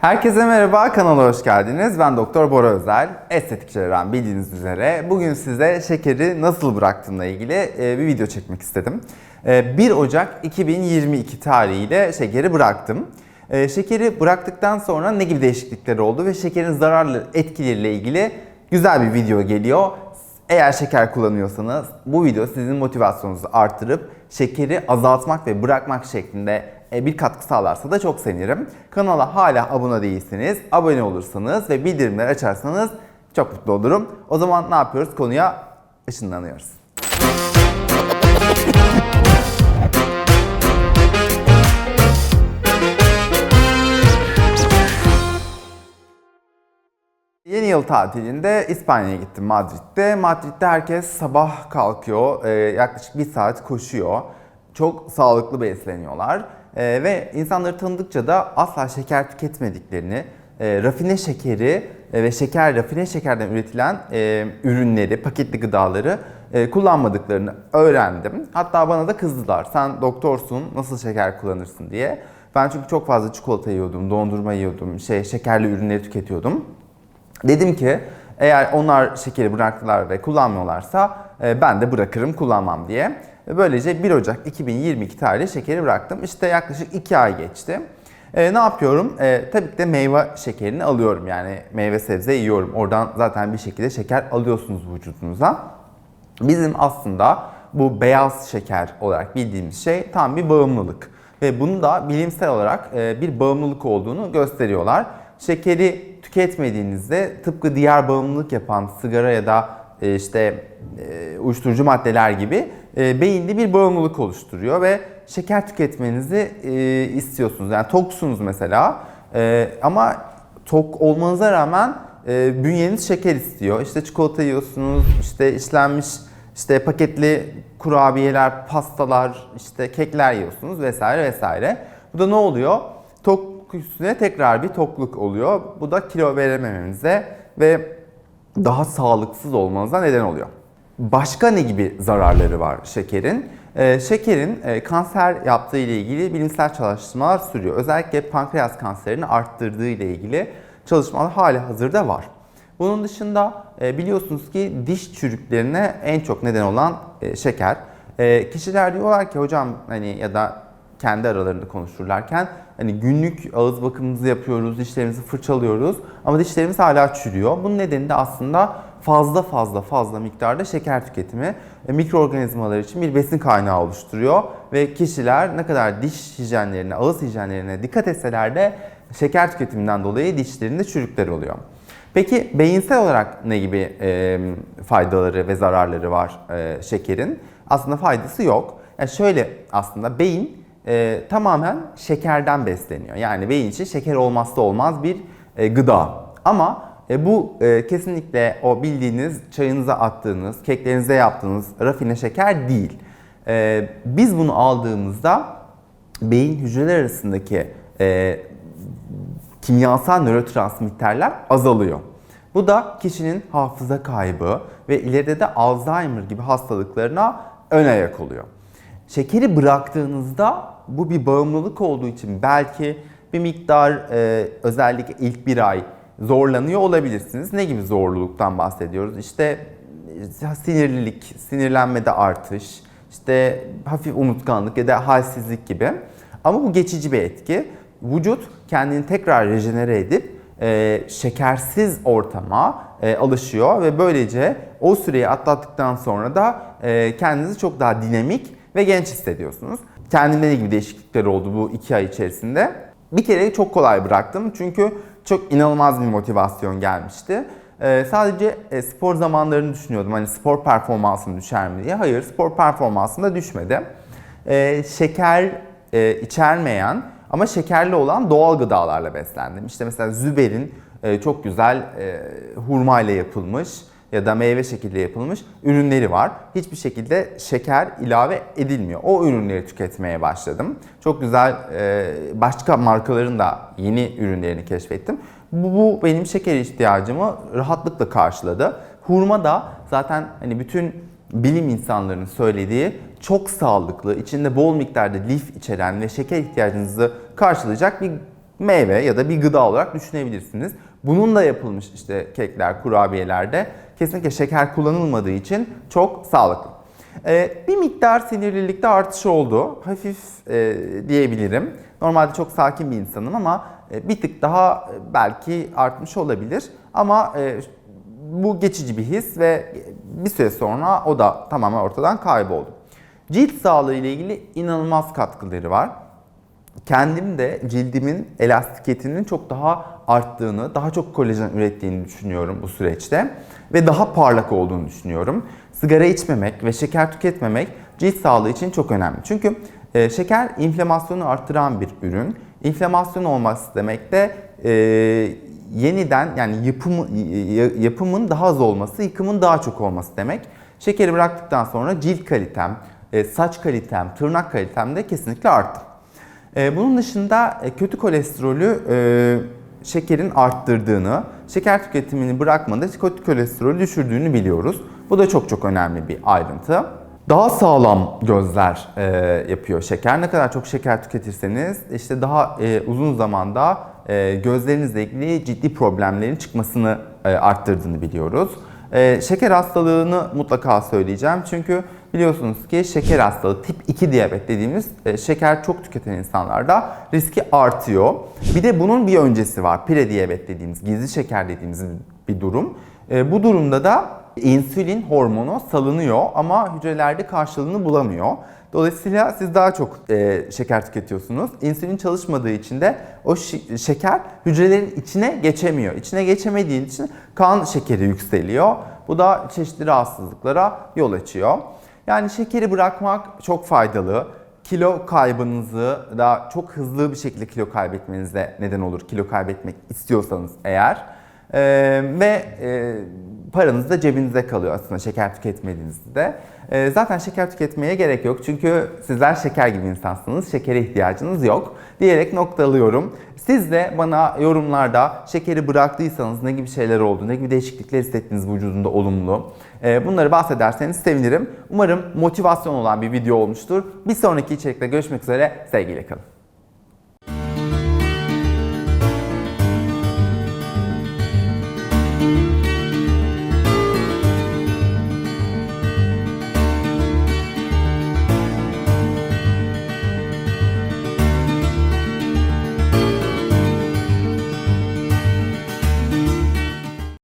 Herkese merhaba, kanala hoş geldiniz. Ben Doktor Bora Özel, estetik cerrahım bildiğiniz üzere. Bugün size şekeri nasıl bıraktığımla ilgili e, bir video çekmek istedim. E, 1 Ocak 2022 tarihiyle şekeri bıraktım. E, Şekeri bıraktıktan sonra ne gibi değişiklikler oldu ve şekerin zararlı etkileriyle ilgili güzel bir video geliyor. Eğer şeker kullanıyorsanız bu video sizin motivasyonunuzu arttırıp şekeri azaltmak ve bırakmak şeklinde e, bir katkı sağlarsa da çok sevinirim. Kanala hala abone değilseniz abone olursanız ve bildirimleri açarsanız çok mutlu olurum. O zaman ne yapıyoruz? Konuya ışınlanıyoruz. Yeni yıl tatilinde İspanya'ya gittim Madrid'de. Madrid'de herkes sabah kalkıyor, e, yaklaşık bir saat koşuyor. Çok sağlıklı besleniyorlar. E, ve insanları tanıdıkça da asla şeker tüketmediklerini, e, rafine şekeri e, ve şeker, rafine şekerden üretilen e, ürünleri, paketli gıdaları e, kullanmadıklarını öğrendim. Hatta bana da kızdılar. Sen doktorsun, nasıl şeker kullanırsın diye. Ben çünkü çok fazla çikolata yiyordum, dondurma yiyordum, şey şekerli ürünleri tüketiyordum. Dedim ki eğer onlar şekeri bıraktılar ve kullanmıyorlarsa e, ben de bırakırım kullanmam diye. Böylece 1 Ocak 2022 tarihli şekeri bıraktım. İşte yaklaşık 2 ay geçti. E, ne yapıyorum? E, tabii ki de meyve şekerini alıyorum. Yani meyve sebze yiyorum. Oradan zaten bir şekilde şeker alıyorsunuz vücudunuza. Bizim aslında bu beyaz şeker olarak bildiğimiz şey tam bir bağımlılık. Ve bunu da bilimsel olarak e, bir bağımlılık olduğunu gösteriyorlar. Şekeri tüketmediğinizde tıpkı diğer bağımlılık yapan sigara ya da e, işte e, uyuşturucu maddeler gibi e, beyinde bir bağımlılık oluşturuyor ve şeker tüketmenizi e, istiyorsunuz. Yani toksunuz mesela e, ama tok olmanıza rağmen e, bünyeniz şeker istiyor. İşte çikolata yiyorsunuz, işte işlenmiş işte paketli kurabiyeler, pastalar, işte kekler yiyorsunuz vesaire vesaire. Bu da ne oluyor? Tok üstüne tekrar bir tokluk oluyor. Bu da kilo verememenize ve daha sağlıksız olmanıza neden oluyor. Başka ne gibi zararları var şekerin? Ee, şekerin e, kanser yaptığı ile ilgili bilimsel çalışmalar sürüyor. Özellikle pankreas kanserini arttırdığı ile ilgili çalışmalar hali hazırda var. Bunun dışında e, biliyorsunuz ki diş çürüklerine en çok neden olan e, şeker. E, kişiler diyorlar ki hocam hani ya da kendi aralarında konuşurlarken hani günlük ağız bakımımızı yapıyoruz, dişlerimizi fırçalıyoruz ama dişlerimiz hala çürüyor. Bunun nedeni de aslında fazla fazla fazla miktarda şeker tüketimi e, mikroorganizmalar için bir besin kaynağı oluşturuyor ve kişiler ne kadar diş hijyenlerine, ağız hijyenlerine dikkat etseler de şeker tüketiminden dolayı dişlerinde çürükler oluyor. Peki beyinsel olarak ne gibi e, faydaları ve zararları var e, şekerin? Aslında faydası yok. Yani şöyle aslında beyin e, tamamen şekerden besleniyor. Yani beyin için şeker olmazsa olmaz bir e, gıda. Ama e, bu e, kesinlikle o bildiğiniz çayınıza attığınız, keklerinize yaptığınız rafine şeker değil. E, biz bunu aldığımızda beyin hücreler arasındaki e, kimyasal nörotransmitterler azalıyor. Bu da kişinin hafıza kaybı ve ileride de Alzheimer gibi hastalıklarına ön ayak oluyor. Şekeri bıraktığınızda bu bir bağımlılık olduğu için belki bir miktar e, özellikle ilk bir ay zorlanıyor olabilirsiniz. Ne gibi zorluluktan bahsediyoruz? İşte e, sinirlilik, sinirlenmede artış, işte hafif unutkanlık ya da halsizlik gibi. Ama bu geçici bir etki. Vücut kendini tekrar rejenere edip e, şekersiz ortama e, alışıyor ve böylece o süreyi atlattıktan sonra da e, kendinizi çok daha dinamik ve genç hissediyorsunuz. Kendimde ne gibi değişiklikler oldu bu iki ay içerisinde? Bir kere çok kolay bıraktım çünkü çok inanılmaz bir motivasyon gelmişti. Ee, sadece e, spor zamanlarını düşünüyordum. Hani spor performansım düşer mi diye. Hayır, spor performansım da düşmedi. Ee, şeker e, içermeyen ama şekerli olan doğal gıdalarla beslendim. İşte mesela Züber'in e, çok güzel e, hurma ile yapılmış ya da meyve şekilde yapılmış ürünleri var. Hiçbir şekilde şeker ilave edilmiyor. O ürünleri tüketmeye başladım. Çok güzel e, başka markaların da yeni ürünlerini keşfettim. Bu, bu benim şeker ihtiyacımı rahatlıkla karşıladı. Hurma da zaten hani bütün bilim insanlarının söylediği çok sağlıklı, içinde bol miktarda lif içeren ve şeker ihtiyacınızı karşılayacak bir meyve ya da bir gıda olarak düşünebilirsiniz. Bununla yapılmış işte kekler, kurabiyelerde kesinlikle şeker kullanılmadığı için çok sağlıklı. Ee, bir miktar sinirlilikte artış oldu. Hafif e, diyebilirim. Normalde çok sakin bir insanım ama e, bir tık daha e, belki artmış olabilir. Ama e, bu geçici bir his ve bir süre sonra o da tamamen ortadan kayboldu. Cilt sağlığı ile ilgili inanılmaz katkıları var. Kendim de cildimin elastikiyetinin çok daha arttığını, daha çok kolajen ürettiğini düşünüyorum bu süreçte ve daha parlak olduğunu düşünüyorum. Sigara içmemek ve şeker tüketmemek cilt sağlığı için çok önemli. Çünkü e, şeker inflamasyonu arttıran bir ürün. İnflamasyon olması demek de e, yeniden yani yapımı, yapımın daha az olması, yıkımın daha çok olması demek. Şekeri bıraktıktan sonra cilt kalitem, e, saç kalitem, tırnak kalitem de kesinlikle arttı. E, Bunun dışında e, kötü kolesterolü şekerin arttırdığını, şeker tüketimini bırakmada kötü kolesterolü düşürdüğünü biliyoruz. Bu da çok çok önemli bir ayrıntı. Daha sağlam gözler e, yapıyor şeker. Ne kadar çok şeker tüketirseniz işte daha e, uzun zamanda e, gözlerinizle ilgili ciddi problemlerin çıkmasını e, arttırdığını biliyoruz. E, şeker hastalığını mutlaka söyleyeceğim çünkü biliyorsunuz ki şeker hastalığı tip 2 diyabet dediğimiz e, şeker çok tüketen insanlarda riski artıyor. Bir de bunun bir öncesi var. Prediyabet dediğimiz, gizli şeker dediğimiz bir durum. E, bu durumda da insülin hormonu salınıyor ama hücrelerde karşılığını bulamıyor. Dolayısıyla siz daha çok e, şeker tüketiyorsunuz. İnsülin çalışmadığı için de o şeker hücrelerin içine geçemiyor. İçine geçemediği için kan şekeri yükseliyor. Bu da çeşitli rahatsızlıklara yol açıyor. Yani şekeri bırakmak çok faydalı. Kilo kaybınızı da çok hızlı bir şekilde kilo kaybetmenize neden olur. Kilo kaybetmek istiyorsanız eğer. Ee, ve e, paranız da cebinizde kalıyor aslında şeker tüketmediğinizde. Ee, zaten şeker tüketmeye gerek yok çünkü sizler şeker gibi insansınız, şekere ihtiyacınız yok diyerek noktalıyorum. Siz de bana yorumlarda şekeri bıraktıysanız ne gibi şeyler oldu, ne gibi değişiklikler hissettiniz vücudunda olumlu. Ee, bunları bahsederseniz sevinirim. Umarım motivasyon olan bir video olmuştur. Bir sonraki içerikte görüşmek üzere, sevgiyle kalın.